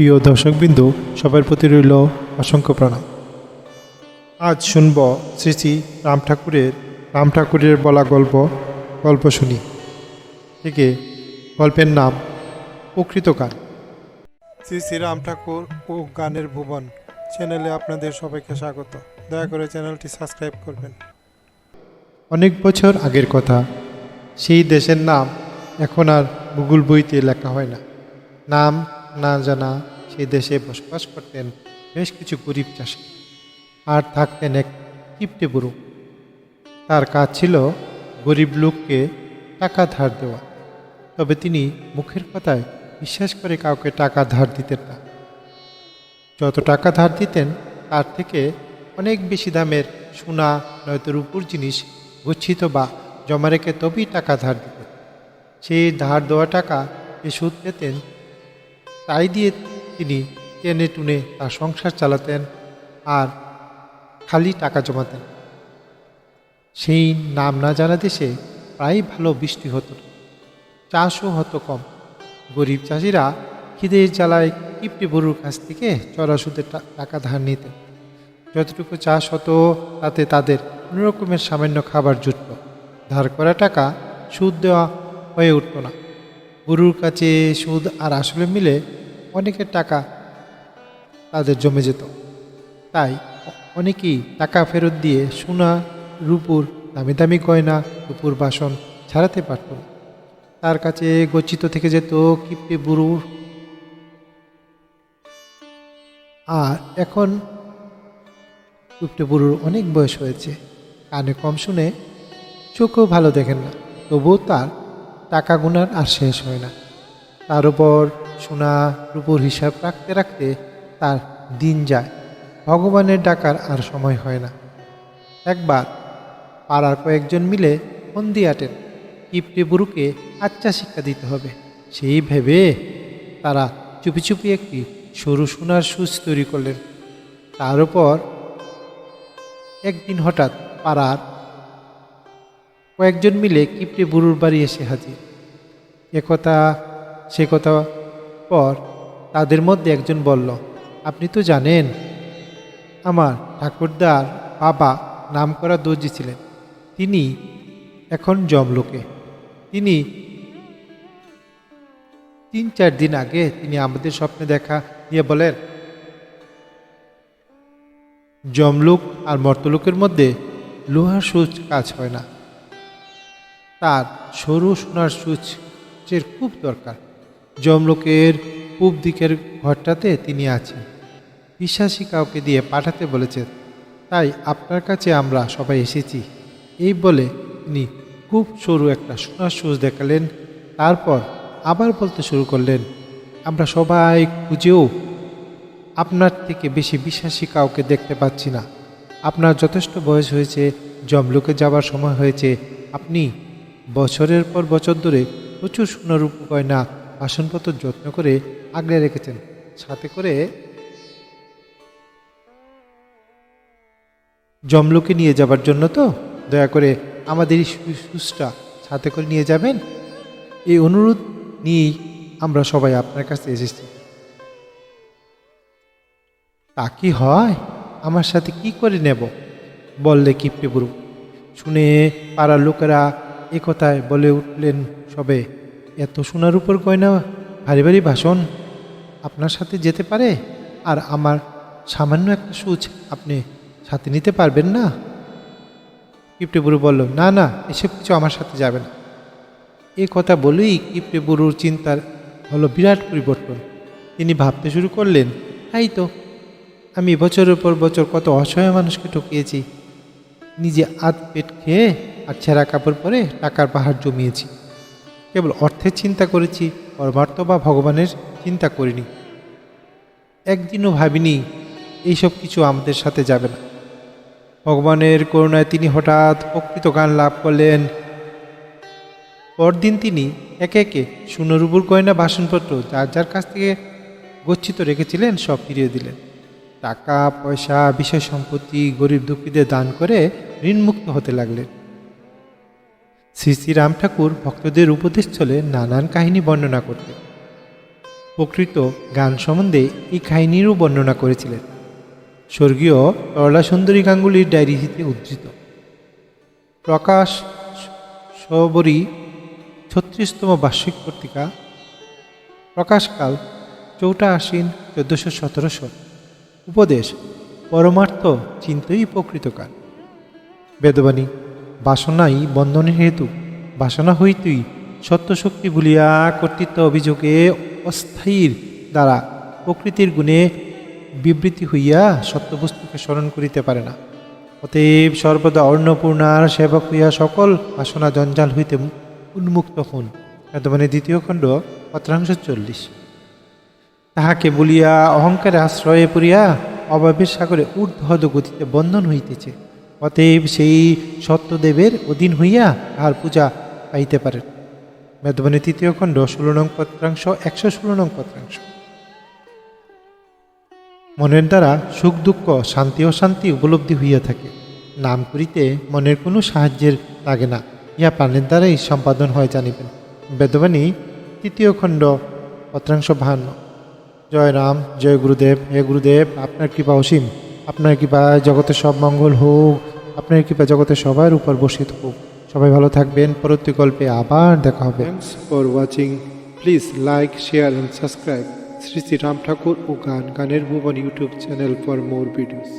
প্রিয় দর্শকবৃন্দ, সবার প্রতি রইল অসংখ্য প্রণাম। আজ শুনব শ্রী শ্রী রাম ঠাকুরের রাম ঠাকুরের বলা গল্প গল্প শুনি। থেকে গল্পের নাম প্রকৃত গান শ্রী শ্রী রাম ঠাকুর ও গানের ভুবন চ্যানেলে আপনাদের সবাইকে স্বাগত। দয়া করে চ্যানেলটি সাবস্ক্রাইব করবেন। অনেক বছর আগের কথা, সেই দেশের নাম এখন আর গুগল বইতে লেখা হয় না। নাম না জানা সেই দেশে বসবাস করতেন বেশ কিছু গরিব চাষি। আর থাকতেন এক কিপ্টে বুড়ো তার কাজ ছিল গরিব লোককে টাকা ধার দেওয়া। তবে তিনি মুখের কথায় বিশ্বাস করে কাউকে টাকা ধার দিতেন না। যত টাকা ধার দিতেন, তার থেকে অনেক বেশি দামের সোনা, নয়তো রূপুর জিনিস, গচ্ছিত বা জমা রেখে তবেই টাকা ধার দিতেন। সেই ধার দেওয়া টাকা যে সুদ পেতেন তাই দিয়ে তিনি টেনে টুনে তার সংসার চালাতেন আর খালি টাকা জমাতেন। সেই নাম না জানা দেশে প্রায় ভালো বৃষ্টি হতো। চাষও হতো কম। গরিব চাষিরা খিদের জ্বালায় কিপটে গরুর কাছ থেকে চড়া সুদের টাকা ধার নিতেন। যতটুকু চাষ হতো তাতে তাদের কোনো রকমের সামান্য খাবার জুটত। ধার করা টাকা সুদ দেওয়া হয়ে উঠত না। গরুর কাছে সুদ আর আসলে মিলে অনেকের টাকা তাদের জমে যেত। তাই অনেকেই টাকা ফেরত দিয়ে সোনা, রূপুর দামি দামি গয়না, রূপুর বাসন ছাড়াতে পারত। তার কাছে গচ্ছিত থেকে যেত, কিপটে বুড়ুর আর এখন কিপটে বুড়ুর অনেক বয়স হয়েছে। কানে কম শুনে চোখও ভালো দেখেন না, তবুও তার টাকা গুনার আর শেষ হয় না। তার উপর সোনা রূপুর হিসাব রাখতে রাখতে তার দিন যায়। ভগবানের ডাকার আর সময় হয় না। একবার পাড়ার কয়েকজন মিলে ফন্দি আটেন। কিপটে বুড়ুকে আচ্ছা শিক্ষা দিতে হবে। সেই ভেবে তারা চুপি চুপি একটি সরু সোনার সুচ তৈরি করলেন। তার উপর একদিন হঠাৎ পাড়ার কয়েকজন মিলে কিপটে বুড়ুর বাড়ি এসে হাজির। একথা সে কথা পর তাদের মধ্যে একজন বলল, আপনি তো জানেন, আমার ঠাকুরদার বাবা নামকরা দর্জি ছিলেন। তিনি এখন জমলোকে তিনি তিন চার দিন আগে তিনি আমাদের স্বপ্নে দেখা দিয়ে বলেন জমলুক আর মর্তলোকের মধ্যে লোহার সুচ কাজ হয় না। তার সরু সোনার সুচের খুব দরকার। জমলোকের পূব দিকের ঘরটাতে তিনি আছেন। বিশ্বাসী কাউকে দিয়ে পাঠাতে বলেছেন তাই আপনার কাছে আমরা সবাই এসেছি। এই বলে তিনি খুব সরু একটা সোনার সুচ দেখালেন, তারপর আবার বলতে শুরু করলেন, আমরা সবাই খুঁজেও আপনার থেকে বেশি বিশ্বাসী কাউকে দেখতে পাচ্ছি না। আপনার যথেষ্ট বয়স হয়েছে জমলুকে যাবার সময় হয়েছে, আপনি বছরের পর বছর ধরে প্রচুর সোনার রূপ গয়না, বাসনপত্র যত্ন করে আগলে রেখেছেন। সাথে করে জমলোকে নিয়ে যাবার জন্য তো? দয়া করে আমাদের সুসটা সাথে করে নিয়ে যাবেন? এই অনুরোধ নিয়েই আমরা সবাই আপনার কাছে এসেছি। তা কি হয়? আমার সাথে কি করে নেব? বললে কিপটে শুনে পাড়ার লোকেরা এ কথায় বলে উঠলেন সবে, এত সোনার উপর গয়না, ভারী ভারী ভাষণ আপনার সাথে যেতে পারে? আর আমার সামান্য একটা সুচ আপনি সাথে নিতে পারবেন না? কিপটে বুড়ো বলল, না না, এসব কিছু আমার সাথে যাবে না। এ কথা বলেই কিপটে বুড়োর চিন্তার হলো বিরাট পরিবর্তন। তিনি ভাবতে শুরু করলেন তাই তো, আমি বছরের পর বছর কত অসহায় মানুষকে ঠকিয়েছি। নিজে আধ পেট খেয়ে ছেঁড়া কাপড় পরে টাকার পাহাড় জমিয়েছি। কেবল অর্থের চিন্তা করেছি, পরমার্থ বা ভগবানের চিন্তা করিনি। একদিনও ভাবিনি, এইসব কিছু আমাদের সাথে যাবে না। ভগবানের করুণায় তিনি হঠাৎ প্রকৃত গান লাভ করলেন। পরদিন তিনি একে একে সুনরুবুর গয়না, বাসনপত্র, যার যার কাছ থেকে গচ্ছিত রেখেছিলেন, সব ফিরিয়ে দিলেন। টাকা, পয়সা, বিষয় সম্পত্তি, গরিব দুঃখীদের দান করে ঋণমুক্ত হতে লাগলেন। শ্রী শ্রী রাম ঠাকুর ভক্তদের উপদেশ চলে নানান কাহিনী বর্ণনা করতেন প্রকৃত গান সম্বন্ধে এই কাহিনীরও বর্ণনা করেছিলেন। স্বর্গীয় সরলা সুন্দরী গাঙ্গুলির ডায়েরিতে উদ্ধৃত। প্রকাশ সবরী ছত্রিশতম বার্ষিক পত্রিকা। প্রকাশকাল চৌঠা আশ্বিন চোদ্দশো সতেরোশো উপদেশ, পরমার্থ চিন্তই প্রকৃত কাল। বেদবাণী বাসনাই বন্ধনের হেতু। বাসনা হইতেই সত্যশক্তি ভুলিয়া কর্তৃত্ব অভিযোগে অস্থায়ীর দ্বারা প্রকৃতির গুণে বিবৃতি হইয়া সত্যবস্তুকে স্মরণ করিতে পারে না। অতএব সর্বদা অন্নপূর্ণার সেবক হইয়া সকল বাসনা জঞ্জাল হইতে উন্মুক্ত হন। বেদবাণী দ্বিতীয় খণ্ড, পত্রাংশ চল্লিশ। তাহাকে বলিয়া অহংকারে আশ্রয়ে পড়িয়া অভাবের সাগরে ঊর্ধ্বদ গতিতে বন্ধন হইতেছে। অতএব সেই সত্যদেবের অধীন হইয়া তাহার পূজা পাইতে পারেন মেদবানী তৃতীয় খণ্ড ষোলো নং পত্রাংশ, একশো ষোলো নং পত্রাংশ। মনের দ্বারা সুখ, দুঃখ, শান্তি, অশান্তি উপলব্ধি হইয়া থাকে। নাম করিতে মনের কোনো সাহায্যের লাগে না। ইহা প্রাণের দ্বারাই সম্পাদন হয় জানিবেন। বেদবাণী তৃতীয় খণ্ড, পত্রাংশ বাহান্ন। জয় রাম, জয় গুরুদেব। হে গুরুদেব, আপনার কৃপা অসীম। আপনার কৃপা জগতে সব মঙ্গল হোক। আপনার কৃপা জগতে সবার উপর বসিত হোক। সবাই ভালো থাকবেন। পরবর্তী গল্পে আবার দেখা হবে। Thanks for watching please like share and subscribe Shri Shri Ram Thakur ও গান, গানের ভুবন YouTube channel for more videos